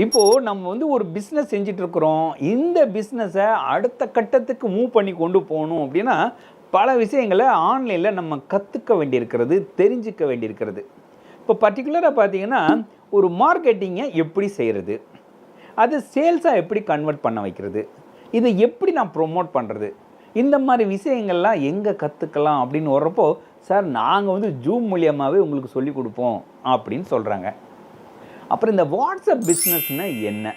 இப்போது நம்ம வந்து ஒரு பிஸ்னஸ் செஞ்சிட்ருக்குறோம் இந்த பிஸ்னஸை அடுத்த கட்டத்துக்கு மூவ் பண்ணி கொண்டு போகணும் அப்படின்னா பல விஷயங்களை ஆன்லைனில் நம்ம கற்றுக்க வேண்டியிருக்கிறது தெரிஞ்சுக்க வேண்டியிருக்கிறது. இப்போ பர்டிகுலராக பார்த்தீங்கன்னா ஒரு மார்க்கெட்டிங்கை எப்படி செய்கிறது அது சேல்ஸாக எப்படி கன்வெர்ட் பண்ண வைக்கிறது? இதை எப்படி நான் ப்ரொமோட் பண்ணுறது இந்த மாதிரி விஷயங்கள்லாம் எங்கே கற்றுக்கலாம் அப்படின்னு வர்றப்போ சார் நாங்கள் வந்து ஜூம் மூலியமாகவே உங்களுக்கு சொல்லி கொடுப்போம் அப்படின்னு சொல்கிறாங்க அப்புறம் இந்த வாட்ஸ்அப் பிஸ்னஸ்னா என்ன?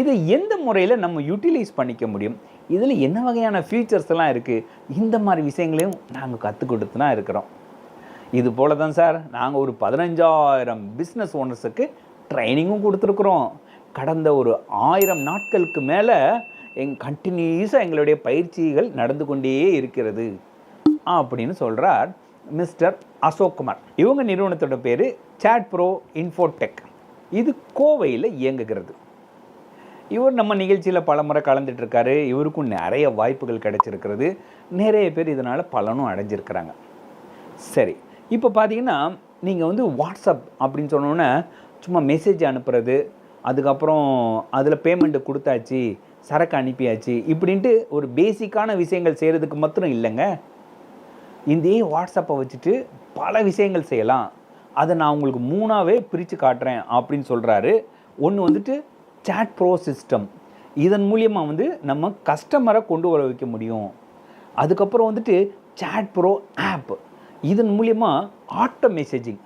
இது எந்த முறையில் நம்ம யூட்டிலைஸ் பண்ணிக்க முடியும்? இதில் என்ன வகையான ஃபீச்சர்ஸ் எல்லாம் இருக்குது இந்த மாதிரி விஷயங்களையும் நாங்கள் கற்றுக் கொடுத்து தான் இருக்கிறோம். இது போல தான் சார் நாங்கள் ஒரு பதினஞ்சாயிரம் பிஸ்னஸ் ஓனர்ஸுக்கு ட்ரைனிங்கும் கொடுத்துருக்குறோம். கடந்த ஒரு ஆயிரம் நாட்களுக்கு மேலே எங் கண்டினியூஸாக எங்களுடைய பயிற்சிகள் நடந்து கொண்டே இருக்கிறது. அப்படின்னு சொல்கிறார் மிஸ்டர் அசோக் குமார். இவங்க நிறுவனத்தோட பேர் சாட் ப்ரோ இன்ஃபோடெக் இது கோவையில் இயங்குகிறது. இவர் நம்ம நிகழ்ச்சியில் பலமுறை கலந்துட்டு இருக்காரு இவருக்கும் நிறைய வாய்ப்புகள் கிடைச்சிருக்கிறது. நிறைய பேர் இதனால் பலனும் அடைஞ்சிருக்கிறாங்க. சரி இப்போ பார்த்தீங்கன்னா நீங்கள் வந்து வாட்ஸ்அப் அப்படின்னு சொன்னோன்னே சும்மா மெசேஜ் அனுப்புறது அதுக்கப்புறம் அதில் பேமெண்ட்டு கொடுத்தாச்சு சரக்கு அனுப்பியாச்சு இப்படின்ட்டு ஒரு பேசிக்கான விஷயங்கள் செய்கிறதுக்கு மாத்திரம் இல்லைங்க. இந்த வாட்ஸ்அப்பை வச்சுட்டு பல விஷயங்கள் செய்யலாம். அதை நான் உங்களுக்கு மூணாவே பிரித்து காட்டுறேன் அப்படின்னு சொல்கிறாரு ஒன்று வந்துட்டு சேட் ப்ரோ சிஸ்டம் இதன் மூலியமாக வந்து நம்ம கஸ்டமரை கொண்டு வர வைக்க முடியும். அதுக்கப்புறம் வந்துட்டு சேட் ப்ரோ ஆப் இதன் மூலியமாக ஆட்டோ மெசேஜிங்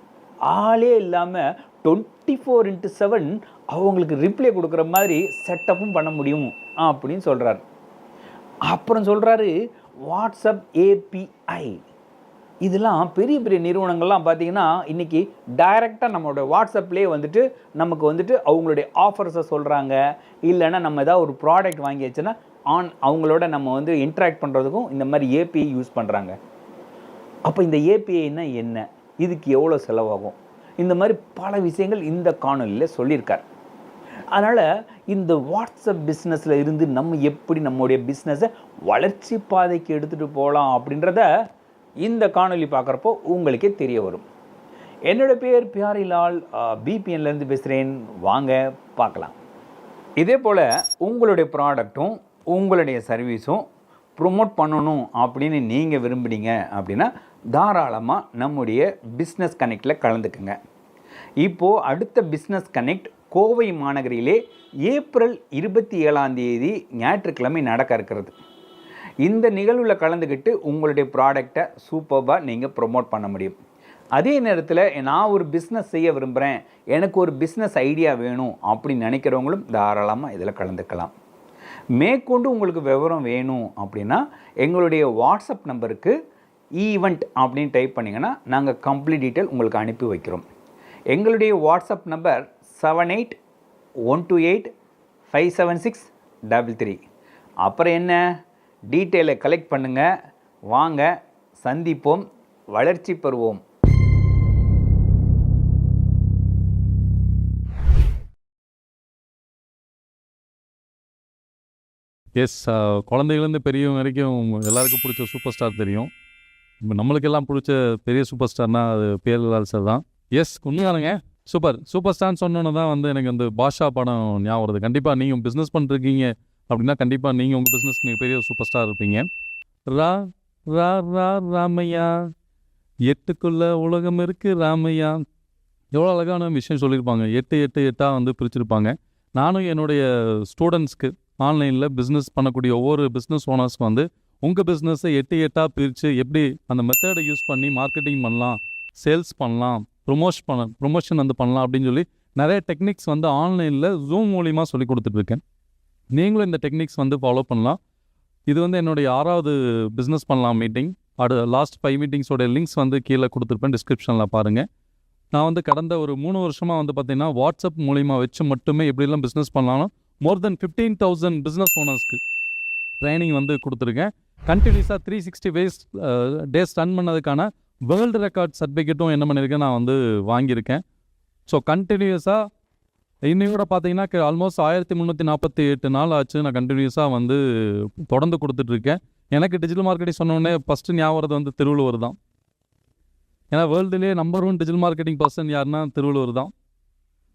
ஆளே இல்லாமல் டுவெண்ட்டி ஃபோர் இன்ட்டு செவன் அவங்களுக்கு ரிப்ளை கொடுக்குற மாதிரி செட்டப்பும் பண்ண முடியும் அப்படின்னு சொல்கிறார் அப்புறம் சொல்கிறாரு வாட்ஸ்அப் ஏபிஐ இதெல்லாம் பெரிய பெரிய நிறுவனங்கள்லாம் பார்த்தீங்கன்னா இன்றைக்கி டைரெக்டாக நம்மளோட வாட்ஸ்அப்லேயே வந்துட்டு நமக்கு வந்துட்டு அவங்களுடைய ஆஃபர்ஸை சொல்கிறாங்க இல்லைன்னா நம்ம ஏதாவது ஒரு ப்ராடக்ட் வாங்கியாச்சுன்னா ஆன் அவங்களோட நம்ம வந்து இன்ட்ராக்ட் பண்ணுறதுக்கும் இந்த மாதிரி ஏபிஐ யூஸ் பண்ணுறாங்க அப்போ இந்த ஏபிஐன்னா என்ன? இதுக்கு எவ்வளோ செலவாகும்? இந்த மாதிரி பல விஷயங்கள் இந்த காணொலியில் சொல்லியிருக்கார். அதனால் இந்த வாட்ஸ்அப் பிஸ்னஸில் இருந்து நம்ம எப்படி நம்மளுடைய பிஸ்னஸை வளர்ச்சி பாதைக்கு எடுத்துகிட்டு போகலாம் அப்படின்றத இந்த காணொலி பார்க்குறப்போ உங்களுக்கே தெரிய வரும். என்னோட பேர் பியாரிலால் பிபிஎன்லேருந்து பேசுகிறேன் வாங்க பார்க்கலாம். இதே போல் உங்களுடைய ப்ராடக்ட்டும் உங்களுடைய சர்வீஸும் ப்ரொமோட் பண்ணணும் அப்படின்னு நீங்கள் விரும்புனீங்க அப்படின்னா தாராளமாக நம்முடைய பிஸ்னஸ் கனெக்டில் கலந்துக்குங்க. இப்போது அடுத்த பிஸ்னஸ் கனெக்ட் கோவை மாநகரிலே ஏப்ரல் இருபத்தி ஏழாம் தேதி ஞாயிற்றுக்கிழமை நடக்க இருக்கிறது. இந்த நிகழ்வில் கலந்துக்கிட்டு உங்களுடைய ப்ராடக்டை சூப்பராக நீங்கள் ப்ரொமோட் பண்ண முடியும். அதே நேரத்தில் நான் ஒரு பிஸ்னஸ் செய்ய விரும்புகிறேன் எனக்கு ஒரு பிஸ்னஸ் ஐடியா வேணும் அப்படின்னு நினைக்கிறவங்களும் தாராளமாக இதில் கலந்துக்கலாம். மேற்கொண்டு உங்களுக்கு விவரம் வேணும் அப்படின்னா எங்களுடைய வாட்ஸ்அப் நம்பருக்கு ஈவெண்ட் அப்படின்னு டைப் பண்ணிங்கன்னா நாங்கள் கம்ப்ளீட் டீட்டெயில் உங்களுக்கு அனுப்பி வைக்கிறோம். எங்களுடைய WhatsApp number seven eight one two eight five seven six double three அப்புறம் என்ன? டீட்டெயிலை கலெக்ட் பண்ணுங்கள் வாங்க சந்திப்போம் வளர்ச்சி பெறுவோம். எஸ் குழந்தைகள்லேருந்து பெரியவங்க வரைக்கும் எல்லாருக்கும் பிடிச்ச சூப்பர் ஸ்டார் தெரியும். இப்போ நம்மளுக்கெல்லாம் பிடிச்ச பெரிய சூப்பர் ஸ்டார்னால் அது பேர்லால் சார் தான். எஸ் உண்மையானுங்க சூப்பர் சூப்பர் ஸ்டார்னு சொன்னோன்னு தான் வந்து எனக்கு அந்த பாஷா படம் ஞாபகம் வருது. கண்டிப்பாக நீங்கள் பிஸ்னஸ் பண்ணிருக்கீங்க அப்படின்னா கண்டிப்பாக நீங்கள் உங்கள் பிஸ்னஸ் நீங்கள் பெரிய சூப்பர் ஸ்டார் இருப்பீங்க. ரா ரா ரா ராமையா. எட்டுக்குள்ள உலகம் இருக்கு ராமையா. எவ்வளோ அழகான விஷயம் சொல்லியிருப்பாங்க. எட்டு எட்டு எட்டாக வந்து பிரிச்சிருப்பாங்க. நானும் என்னுடைய ஸ்டூடெண்ட்ஸ்க்கு ஆன்லைனில் பிஸ்னஸ் பண்ணக்கூடிய ஒவ்வொரு பிஸ்னஸ் ஓனர்ஸ்க்கு வந்து உங்கள் பிஸ்னஸை எட்டு எட்டாக பிரித்து எப்படி அந்த மெத்தடை யூஸ் பண்ணி மார்க்கெட்டிங் பண்ணலாம் சேல்ஸ் பண்ணலாம் ப்ரொமோஷ் பண்ண ப்ரொமோஷன் வந்து பண்ணலாம் அப்படின்னு சொல்லி நிறைய டெக்னிக்ஸ் வந்து ஆன்லைனில் ஜூம் மூலிமா சொல்லி கொடுத்துட்ருக்கேன் நீங்களும் இந்த டெக்னிக்ஸ் வந்து ஃபாலோ பண்ணலாம். இது வந்து என்னுடைய ஆறாவது பிஸ்னஸ் பண்ணலாம் மீட்டிங் அடு லாஸ்ட் ஃபைவ் மீட்டிங்ஸோட லிங்க்ஸ் வந்து கீழே கொடுத்துருப்பேன் டிஸ்கிரிப்ஷனில் பாருங்கள் நான் வந்து கடந்த ஒரு மூணு வருஷமாக வந்து பார்த்தீங்கன்னா வாட்ஸ்அப் மூலிமா வச்சு மட்டுமே எப்படிலாம் பிஸ்னஸ் பண்ணலாம்னு more than fifteen thousand business ஓனர்ஸ்க்கு training வந்து கொடுத்துருக்கேன். கண்டினியூஸாக த்ரீ சிக்ஸ்டி வேஸ் டேஸ் ரன் பண்ணதுக்கான வேர்ல்டு ரெக்கார்ட் சர்டிஃபிகேட்டும் என்ன பண்ணியிருக்கேன் நான் வந்து வாங்கியிருக்கேன். ஸோ கண்டினியூஸாக இன்னையோட பார்த்தீங்கன்னா ஆல்மோஸ்ட் ஆயிரத்தி முந்நூற்றி நாற்பத்தி எட்டு நாள் ஆச்சு. நான் கண்டினியூஸாக வந்து தொடர்ந்து கொடுத்துட்ருக்கேன். எனக்கு டிஜிட்டல் மார்க்கெட்டிங் சொன்னோடனே ஃபஸ்ட்டு ஞாபகம் வந்து திருவள்ளுவர் தான். ஏன்னா வேர்ல்டுலேயே number one digital marketing person யாருன்னா திருவள்ளுவர் தான்.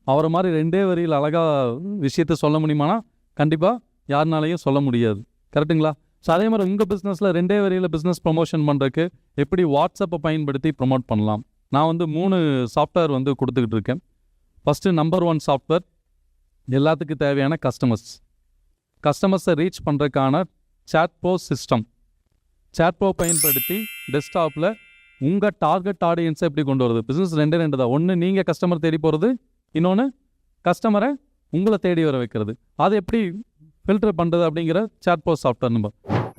அவரை மாதிரி ரெண்டே வரியில் அழகாக விஷயத்த சொல்ல முடியுமானா கண்டிப்பாக யாருனாலையும் சொல்ல முடியாது. கரெக்ட்டுங்களா ஸோ அதே மாதிரி உங்கள் பிஸ்னஸில் ரெண்டே வரியில் பிஸ்னஸ் ப்ரொமோஷன் பண்ணுறதுக்கு எப்படி வாட்ஸ்அப்பை பயன்படுத்தி ப்ரொமோட் பண்ணலாம்? நான் வந்து மூணு சாஃப்ட்வேர் வந்து கொடுத்துக்கிட்டு இருக்கேன். ஃபஸ்ட்டு நம்பர் ஒன் சாஃப்ட்வேர் எல்லாத்துக்கும் தேவையான கஸ்டமர்ஸ் கஸ்டமர்ஸை ரீச் பண்ணுறதுக்கான சாட்போ சிஸ்டம் சாட்போ பயன்படுத்தி டெஸ்க்டாப்பில் உங்கள் டார்கெட் ஆடியன்ஸை எப்படி கொண்டு வருது? பிஸ்னஸ் ரெண்டே ரெண்டு தான் ஒன்று நீங்கள் கஸ்டமர் தேடி போகிறது இன்னொன்று கஸ்டமரை உங்களை தேடி வர வைக்கிறது. அது எப்படி ஃபில்டர் பண்ணுறது அப்படிங்கிற சாட்போ சாஃப்ட்வேர் நம்பர்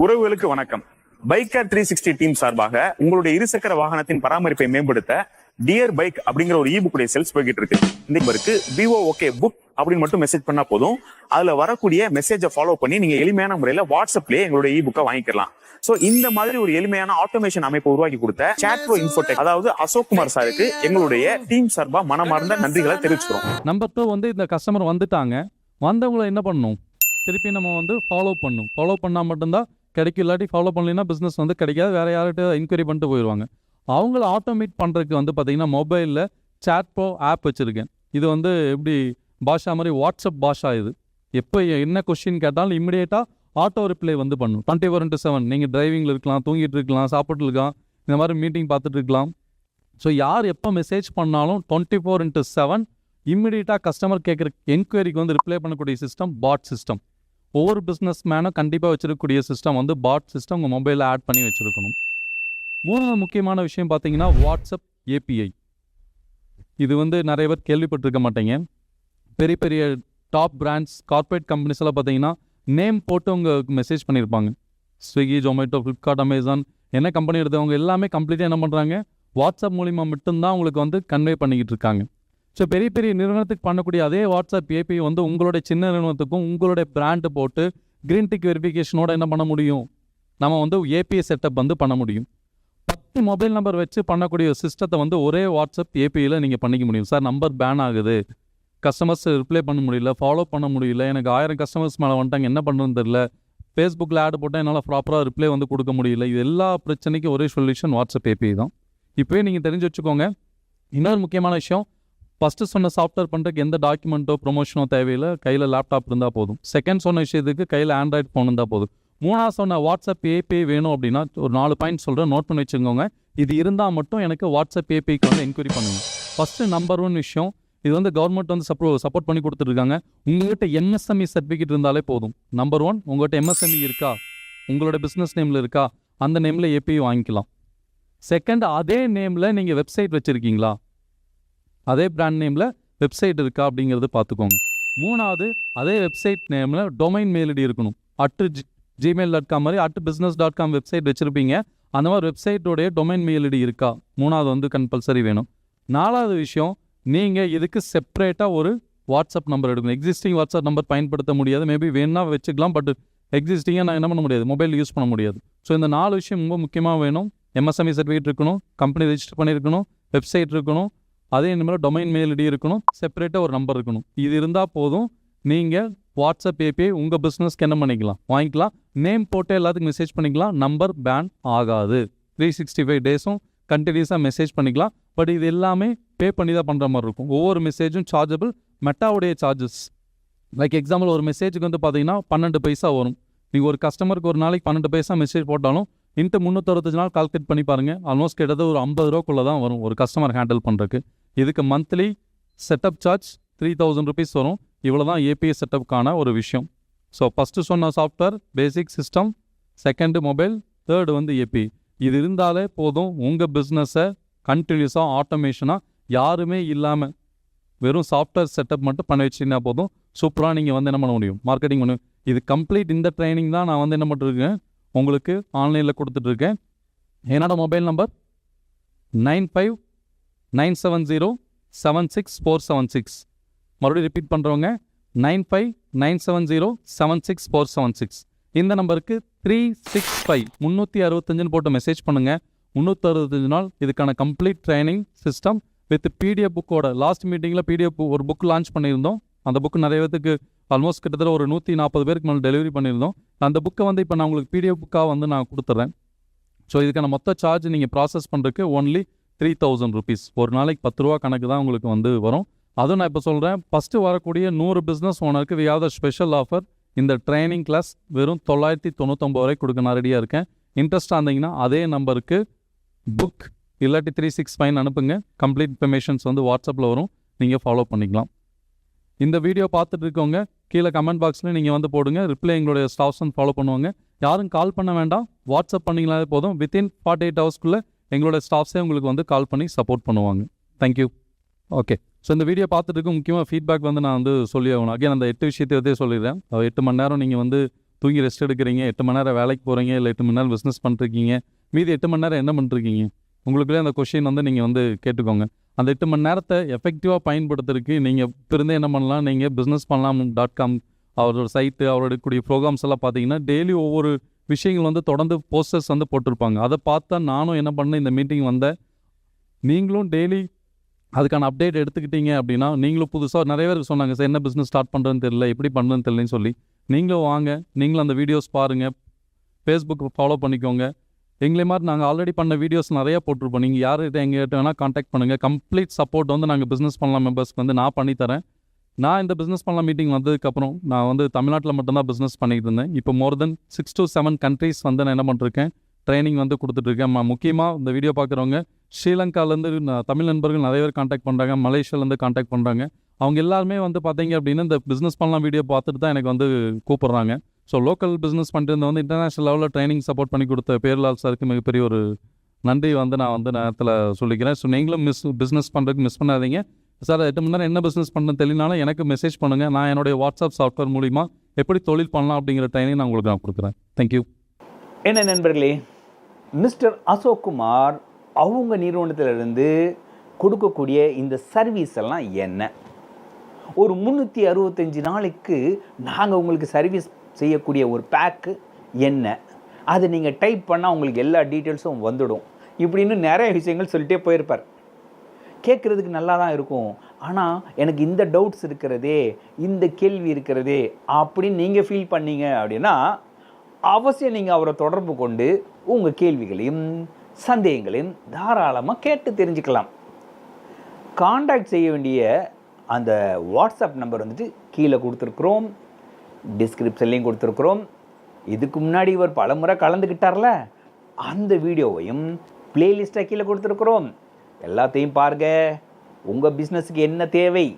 உறவுகளுக்கு வணக்கம். பைக்கர் த்ரீ சிக்ஸ்டி டீம் சார்பாக உங்களுடைய இருசக்கர வாகனத்தின் பராமரிப்பை மேம்படுத்த டியர் பைக் அப்படிங்கிற ஒரு ஈபுக் உடைய சேல்ஸ் போய்கிட்டு இருக்கு. இந்த நம்பருக்கு விவோ ஓகே புக் அப்படின்னு மட்டும் மெசேஜ் பண்ணா போதும். அதுல வரக்கூடிய மெசேஜை ஃபாலோ பண்ணி நீங்க எளிமையான முறையில வாட்ஸ்அப்லயே எங்களுடைய இ புக்கை வாங்கிக்கலாம். சோ இந்த மாதிரி ஒரு எளிமையான ஆட்டோமேஷன் அமைப்பை உருவாக்கி கொடுத்த chat pro இன்ஃபோடெக் அதாவது அசோக் குமார் சாருக்கு எங்களுடைய டீம் சார்பா மனமார்ந்த நன்றிகளை தெரிவிச்சுக்கிறோம். நம்பர் டூ வந்து இந்த கஸ்டமர் வந்துட்டாங்க. வந்தவங்கள என்ன பண்ணணும்? திருப்பி நம்ம வந்து ஃபாலோ பண்ணணும். ஃபாலோ பண்ணால் மட்டும்தான் கிடைக்கும். இல்லாட்டி ஃபாலோ பண்ணலைன்னா பிஸ்னஸ் வந்து கிடைக்காது. வேறு யார்கிட்ட என்கொயரி பண்ணிட்டு போயிடுவாங்க அவங்கள ஆட்டோமேட் பண்ணுறதுக்கு வந்து பார்த்தீங்கன்னா மொபைலில் சேட் ப்ரோ ஆப் வச்சுருக்கேன். இது வந்து எப்படி பாஷா மாதிரி வாட்ஸ்அப் பாஷா இது. எப்போ என்ன கொஸ்டின் கேட்டாலும் இமிடியேட்டாக ஆட்டோ ரிப்ளை வந்து பண்ணும். டுவெண்ட்டி ஃபோர் இன்ட்டு செவன் நீங்கள் டிரைவிங்கில் இருக்கலாம் தூங்கிட்டு இருக்கலாம் சாப்பிட்டு இருக்கலாம் இந்த மாதிரி மீட்டிங் பார்த்துட்டு இருக்கலாம். ஸோ யார் எப்போ மெசேஜ் பண்ணாலும் டுவெண்ட்டி ஃபோர் இன்ட்டு செவன் இம்மிடியட்டாக கஸ்டமர் கேட்குற என்கொயரிக்கு வந்து ரிப்ளை பண்ணக்கூடிய சிஸ்டம் பாட் சிஸ்டம் ஒவ்வொரு பிஸ்னஸ் மேனும் கண்டிப்பாக வச்சுருக்கக்கூடிய சிஸ்டம் வந்து பாட் சிஸ்டம் உங்கள் மொபைலில் ஆட் பண்ணி வச்சுருக்கணும். மூணாவது முக்கியமான விஷயம் பார்த்தீங்கன்னா வாட்ஸ்அப் ஏபிஐ. இது வந்து நிறைய பேர் கேள்விப்பட்டிருக்க மாட்டேங்க. பெரிய பெரிய டாப் பிராண்ட்ஸ் கார்ப்பரேட் கம்பெனிஸ் எல்லாம் பார்த்தீங்கன்னா நேம் போட்டு அவங்க மெசேஜ் பண்ணியிருப்பாங்க. ஸ்விக்கி ஜொமேட்டோ ஃப்ளிப்கார்ட் அமேசான் என்ன கம்பெனி எடுத்தவங்க எல்லாமே கம்ப்ளீட்டாக என்ன பண்ணுறாங்க வாட்ஸ்அப் மூலிமா மட்டும்தான் உங்களுக்கு வந்து கன்வே பண்ணிக்கிட்டு இருக்காங்க. ஸோ பெரிய பெரிய நிறுவனத்துக்கு பண்ணக்கூடிய அதே வாட்ஸ்அப் ஏபிஐ வந்து உங்களுடைய சின்ன நிறுவனத்துக்கும் உங்களுடைய பிராண்டு போட்டு கிரீன் டிக் வெரிஃபிகேஷனோட என்ன பண்ண முடியும்? நம்ம வந்து ஏபிஐ செட்டப் வந்து பண்ண முடியும். பத்து மொபைல் நம்பர் வச்சு பண்ணக்கூடிய சிஸ்டத்தை வந்து ஒரே வாட்ஸ்அப் ஏபிஐயில் நீங்கள் பண்ணிக்க முடியும். சார் நம்பர் பேன் ஆகுது. கஸ்டமர்ஸ் ரிப்ளை பண்ண முடியல ஃபாலோ பண்ண முடியல. எனக்கு ஆயிரம் கஸ்டமர்ஸ் மேலே வந்துட்டாங்க என்ன பண்ணுறதுன்னு தெரில ஃபேஸ்புக்கில் ஆட் போட்டால் என்னால் ப்ராப்பராக ரிப்ளை வந்து கொடுக்க முடியல. இது எல்லா பிரச்சனைக்கும் ஒரே சொல்யூஷன் வாட்ஸ்அப் ஏபிஐ தான். இப்போயே நீங்கள் தெரிஞ்சு வச்சுக்கோங்க. இன்னொரு முக்கியமான விஷயம் ஃபஸ்ட்டு சொன்ன சாஃப்ட்வேர் பண்ணுறதுக்கு எந்த டாக்குமெண்ட்டோ ப்ரொமோஷனோ தேவையில்லை. கையில் லேப்டாப் இருந்தால் போதும். செகண்ட் சொன்ன விஷயத்துக்கு கையில் ஆண்ட்ராய்ட் ஃபோன் இருந்தால் போதும். மூணாவது சொன்ன வாட்ஸ்அப் ஏபிஐ வேணும் அப்படின்னா ஒரு நாலு பாயிண்ட் சொல்கிறேன் நோட் பண்ணி வச்சுக்கோங்க. இது இருந்தால் மட்டும் எனக்கு வாட்ஸ்அப் ஏபிஐக்கு வந்து என்கொயரி பண்ணுங்க. ஃபஸ்ட்டு நம்பர் ஒன் விஷயம் இது வந்து கவர்மெண்ட் வந்து சப்போ சப்போர்ட் பண்ணி கொடுத்துருக்காங்க உங்ககிட்ட எம்எஸ்எம்இ சர்டிஃபிகேட் இருந்தாலே போதும். நம்பர் ஒன் உங்கள்கிட்ட எம்எஸ்எம்இ இருக்கா? உங்களோட பிஸ்னஸ் நேமில் இருக்கா? அந்த நேமில் ஏபிஐ வாங்கிக்கலாம். செகண்ட் அதே நேமில் நீங்கள் வெப்சைட் வச்சுருக்கீங்களா? அதே பிராண்ட் நேமில் வெப்சைட் இருக்கா அப்படிங்கிறது பார்த்துக்கோங்க. மூணாவது அதே வெப்சைட் நேமில் டொமைன் மெயிலடி இருக்கணும். அட்டு ஜிமெயில் டாட் காம் மாதிரி at business dot com website வச்சுருப்பீங்க. அந்த மாதிரி வெப்சைட்டோடைய டொமைன் மெயில் ஐடி இருக்கா? மூணாவது வந்து கம்பல்சரி வேணும். நாலாவது விஷயம் நீங்கள் இதுக்கு செப்பரேட்டாக ஒரு வாட்ஸ்அப் நம்பர் எடுக்கணும். எக்ஸிஸ்டிங் வாட்ஸ்அப் நம்பர் பயன்படுத்த முடியாது. மேபி வேணா வச்சுக்கலாம் பட் எக்ஸிஸ்டிங்காக நான் என்ன பண்ண முடியாது? மொபைல் யூஸ் பண்ண முடியாது. ஸோ இந்த நாலு விஷயம் ரொம்ப முக்கியமாக வேணும். எம்எஸ்எம்இ சர்டிஃபிகேட் இருக்கணும். கம்பெனி ரெஜிஸ்டர் பண்ணியிருக்கணும். வெப்சைட் இருக்கணும். அதே மாதிரி டொமைன் மெயில் ஐடி இருக்கணும். செப்பரேட்டாக ஒரு நம்பர் இருக்கணும். இது இருந்தால் போதும். நீங்கள் வாட்ஸ்அப் ஏபிஐ உங்கள் பிஸ்னஸ்க்கு என்ன பண்ணிக்கலாம்? வாங்கிக்கலாம். நேம் போட்டு எல்லாத்துக்கும் மெசேஜ் பண்ணிக்கலாம். நம்பர் பேன் ஆகாது. த்ரீ சிக்ஸ்டி ஃபைவ் டேஸும் கண்டினியூஸாக மெசேஜ் பண்ணிக்கலாம். பட் இது எல்லாமே பே பண்ணி தான் பண்ணுற மாதிரி இருக்கும். ஒவ்வொரு மெசேஜும் சார்ஜபிள் மெட்டாவுடைய சார்ஜஸ் லைக் எக்ஸாம்பிள் ஒரு மெசேஜுக்கு வந்து பார்த்தீங்கன்னா பன்னெண்டு பைசா வரும். நீங்கள் ஒரு கஸ்டமருக்கு ஒரு நாளைக்கு பன்னெண்டு பைசா மெசேஜ் போட்டாலும் இன்ட்டு முந்நூற்றறுபத்தஞ்சு நாள் கால்குலேட் பண்ணி பாருங்கள் ஆல்மோஸ்ட் கிட்டத்தட்ட ஒரு ஐம்பது ரூபாக்குள்ளே தான் வரும் ஒரு கஸ்டமர் ஹேண்டில் பண்ணுறதுக்கு இதுக்கு monthly setup charge three thousand rupees வரும். இவ்வளோ தான் ஏபிஐ செட்டப்புக்கான ஒரு விஷயம். ஸோ ஃபஸ்ட்டு சொன்ன software basic system second mobile third வந்து ஏபி இது இருந்தாலே போதும் உங்கள் பிஸ்னஸை கண்டினியூஸாக ஆட்டோமேஷனாக யாருமே இல்லாமல் வெறும் சாஃப்ட்வேர் செட்டப் மட்டும் பண்ண வச்சிங்கன்னா போதும் சூப்பராக நீங்கள் வந்து என்ன பண்ண முடியும்? மார்க்கெட்டிங் பண்ண இது கம்ப்ளீட் இந்த ட்ரைனிங் தான் நான் வந்து என்ன பண்ணிருக்கேன் உங்களுக்கு ஆன்லைனில் கொடுத்துட்ருக்கேன் என்னோட mobile number nine five nine seven zero seven six four seven six மறுபடியும் ரிப்பீட் பண்ணுறவங்க nine five nine seven zero seven six four seven six. இந்த நம்பருக்கு த்ரீ சிக்ஸ் ஃபைவ் முந்நூற்றி அறுபத்தஞ்சுன்னு போட்டு மெசேஜ் பண்ணுங்கள் முந்நூற்றி அறுபத்தஞ்சு நாள் இதுக்கான complete training system with PDF புக்கோட லாஸ்ட் மீட்டிங்கில் பிடிஎஃப் ஒரு புக் லான்ச் பண்ணியிருந்தோம். அந்த புக் நிறைய பேத்துக்கு ஆல்மோஸ்ட் கிட்டத்தட்ட ஒரு நூற்றி நாற்பது பேருக்கு மேலே டெலிவரி பண்ணியிருந்தோம். அந்த புக்கை வந்து இப்போ நான் உங்களுக்கு பிடிஎஃப் புக்காக வந்து நான் கொடுத்துட்றேன் ஸோ இதுக்கான மொத்த சார்ஜ் நீங்கள் ப்ராசஸ் பண்ணுறதுக்கு ஒன்லி த்ரீ தௌசண்ட் ருபீஸ் ஒரு நாளைக்கு பத்து ரூபா கணக்கு தான் உங்களுக்கு வந்து வரும். அதுவும் நான் இப்போ சொல்கிறேன் ஃபஸ்ட்டு வரக்கூடிய நூறு பிஸ்னஸ் ஓனருக்கு we have the special offer இந்த ட்ரைனிங் கிளாஸ் வெறும் தொள்ளாயிரத்தி தொண்ணூத்தொம்பது வரை கொடுக்க நான் ரெடியாக இருக்கேன். இன்ட்ரெஸ்டாக இருந்தீங்கன்னா அதே நம்பருக்கு புக் இல்லாட்டி த்ரீ சிக்ஸ் ஃபைன் அனுப்புங்க. கம்ப்ளீட் இன்ஃபர்மேஷன்ஸ் வந்து வாட்ஸ்அப்பில் வரும். நீங்கள் ஃபாலோ பண்ணிக்கலாம். இந்த வீடியோ பார்த்துட்டு இருக்கவங்க கீழே கமெண்ட் பாக்ஸில் நீங்கள் வந்து போடுங்க. ரிப்ளை எங்களுடைய ஸ்டாஃப்ஸ் வந்து ஃபாலோ பண்ணுவாங்க. யாரும் கால் பண்ண வேண்டாம். வாட்ஸ்அப் பண்ணிங்களாலே போதும். வித்தின் ஃபார்ட்டி எயிட் ஹவர்ஸ்க்குள்ளே எங்களோட ஸ்டாஃப்ஸே உங்களுக்கு வந்து கால் பண்ணி சப்போர்ட் பண்ணுவாங்க. தேங்க்யூ ஓகே ஸோ இந்த வீடியோ பார்த்துட்டு முக்கியமாக ஃபீட்பேக் வந்து நான் வந்து சொல்லி ஆகணும். அகைன் அந்த எட்டு விஷயத்தை சொல்லிடுறேன். எட்டு மணி நேரம் நீங்கள் வந்து தூங்கி ரெஸ்ட் எடுக்கிறீங்க எட்டு மணி நேரம் வேலைக்கு போகிறீங்க இல்லை எட்டு மணி நேரம் பிஸ்னஸ் பண்ணிருக்கீங்க மீதி எட்டு மணி நேரம் என்ன பண்ணிருக்கீங்க உங்களுக்குள்ளே அந்த கொஷின் வந்து நீங்கள் வந்து கேட்டுக்கோங்க. அந்த எட்டு மணி நேரத்தை எஃபெக்டிவாக பயன்படுத்துறதுக்கு நீங்கள் இப்போ இருந்தே என்ன பண்ணலாம்? நீங்கள் பிஸ்னஸ் பண்ணலாம் டாட் காம் அவரோட சைட்டு அவரோட கூடிய ப்ரோக்ராம்ஸ் எல்லாம் பார்த்தீங்கன்னா டெய்லி ஒவ்வொரு விஷயங்கள் வந்து தொடர்ந்து போஸ்டர்ஸ் வந்து போட்டிருப்பாங்க. அதை பார்த்தா நானும் என்ன பண்ணேன் இந்த மீட்டிங் வந்தேன். நீங்களும் டெய்லி அதுக்கான அப்டேட் எடுத்துக்கிட்டீங்க அப்படின்னா நீங்களும் புதுசாக நிறைய பேருக்கு சொன்னாங்க சார் என்ன பிஸ்னஸ் ஸ்டார்ட் பண்ணுறதுன்னு தெரியல எப்படி பண்ணுறதுன்னு தெரியலன்னு சொல்லி. நீங்களும் வாங்க நீங்களும் அந்த வீடியோஸ் பாருங்கள் ஃபேஸ்புக் ஃபாலோ பண்ணிக்கோங்க. எங்களை மாதிரி நாங்கள் ஆல்ரெடி பண்ண வீடியோஸ் நிறையா போட்டிருப்போம். நீங்கள் யார்கிட்ட எங்ககிட்ட வேணால் காண்டாக்ட் பண்ணுங்கள் கம்ப்ளீட் சப்போர்ட் வந்து நாங்கள் பிஸ்னஸ் பண்ணலாம் மெம்பர்ஸ்க்கு வந்து நான் பண்ணித்தரேன் நான் இந்த பிஸ்னஸ் பண்ணலாம் மீட்டிங் வந்ததுக்கப்புறம் நான் வந்து தமிழ்நாட்டில் மட்டும்தான் பிஸ்னஸ் பண்ணிட்டு இருந்தேன். இப்போ more than six to seven countries வந்து நான் என்ன பண்ணிருக்கேன் ட்ரைனிங் வந்து கொடுத்துட்ருக்கேன் முக்கியமாக இந்த வீடியோ பார்க்குறவங்க ஸ்ரீலங்காலேருந்து தமிழ் நண்பர்கள் நிறைய பேர் காண்டாக்ட் பண்ணுறாங்க மலேசியாலேருந்து காண்டாக்ட் பண்ணுறாங்க அவங்க எல்லாருமே வந்து பார்த்தீங்க அப்படின்னா இந்த பிஸ்னஸ் பண்ணலாம் வீடியோ பார்த்துட்டு தான் எனக்கு வந்து கூப்பிட்றாங்க. ஸோ லோக்கல் பிஸ்னஸ் பண்ணிட்டு வந்து இன்டர்நேஷனல் லெவலில் ட்ரைனிங் சப்போர்ட் பண்ணி கொடுத்த பேர்லால் சாருக்கு மிகப்பெரிய ஒரு நன்றி வந்து நான் வந்து நேரத்தில் சொல்லிக்கிறேன். ஸோ நீங்களும் மிஸ் பிஸ்னஸ் பண்ணுறதுக்கு மிஸ் பண்ணாதீங்க. சார் எட்டு மணி நேரம் என்ன பிஸ்னஸ் பண்ணுறது தெரியலனாலும் எனக்கு மெசேஜ் பண்ணுங்கள் நான் என்னுடைய வாட்ஸ்அப் சாஃப்ட்வேர் மூலிமா எப்படி தொழில் பண்ணலாம் அப்படிங்கிற ட்ரைனிங் நான் உங்களுக்கு நான் கொடுக்குறேன். தேங்க்யூ என்ன நண்பர்களே மிஸ்டர் அசோக் குமார் அவங்க நிறுவனத்திலிருந்து கொடுக்கக்கூடிய இந்த சர்வீஸ் எல்லாம் என்ன? ஒரு முந்நூற்றி அறுபத்தஞ்சி நாளைக்கு நாங்கள் உங்களுக்கு சர்வீஸ் செய்யக்கூடிய ஒரு பேக்கு என்ன? அதை நீங்கள் டைப் பண்ணால் உங்களுக்கு எல்லா டீட்டெயில்ஸும் வந்துடும். இப்படின்னு நிறைய விஷயங்கள் சொல்லிட்டே போயிருப்பார். கேட்குறதுக்கு நல்லா தான் இருக்கும். ஆனால் எனக்கு இந்த டவுட்ஸ் இருக்கிறதே இந்த கேள்வி இருக்கிறதே அப்படின்னு நீங்கள் ஃபீல் பண்ணீங்க அப்படின்னா அவசியம் நீங்கள் அவரை தொடர்பு கொண்டு உங்கள் கேள்விகளையும் சந்தேகங்களையும் தாராளமாக கேட்டு தெரிஞ்சுக்கலாம். காண்டாக்ட் செய்ய வேண்டிய அந்த வாட்ஸ்அப் நம்பர் வந்துட்டு கீழே கொடுத்துருக்குறோம். டிஸ்கிரிப்ஷன்லேயும் கொடுத்துருக்குறோம். இதுக்கு முன்னாடி இவர் பலமுறை கலந்துக்கிட்டார்ல அந்த வீடியோவையும் பிளேலிஸ்ட்டாக கீழே கொடுத்துருக்குறோம். எல்லாத்தையும் பாருங்க. உங்கள் பிஸ்னஸுக்கு என்ன தேவை?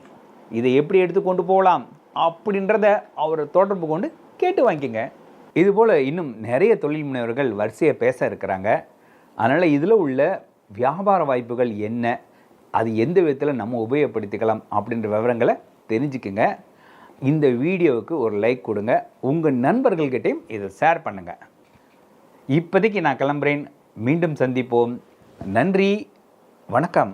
இதை எப்படி எடுத்து கொண்டு போகலாம்? அப்படின்றத அவரை தொடர்பு கொண்டு கேட்டு வாங்கிக்கோங்க. இதுபோல் இன்னும் நிறைய தொழில் முனைவர்கள் வரிசையை பேச இருக்கிறாங்க. அதனால் இதில் உள்ள வியாபார வாய்ப்புகள் என்ன அது எந்த விதத்தில் நம்ம உபயோகப்படுத்திக்கலாம் அப்படின்ற விவரங்களை தெரிஞ்சுக்குங்க. இந்த வீடியோவுக்கு ஒரு லைக் கொடுங்க. உங்கள் நண்பர்கள்கிட்டையும் இதை ஷேர் பண்ணுங்கள் இப்போதைக்கு நான் கிளம்புறேன். மீண்டும் சந்திப்போம். நன்றி. வணக்கம்.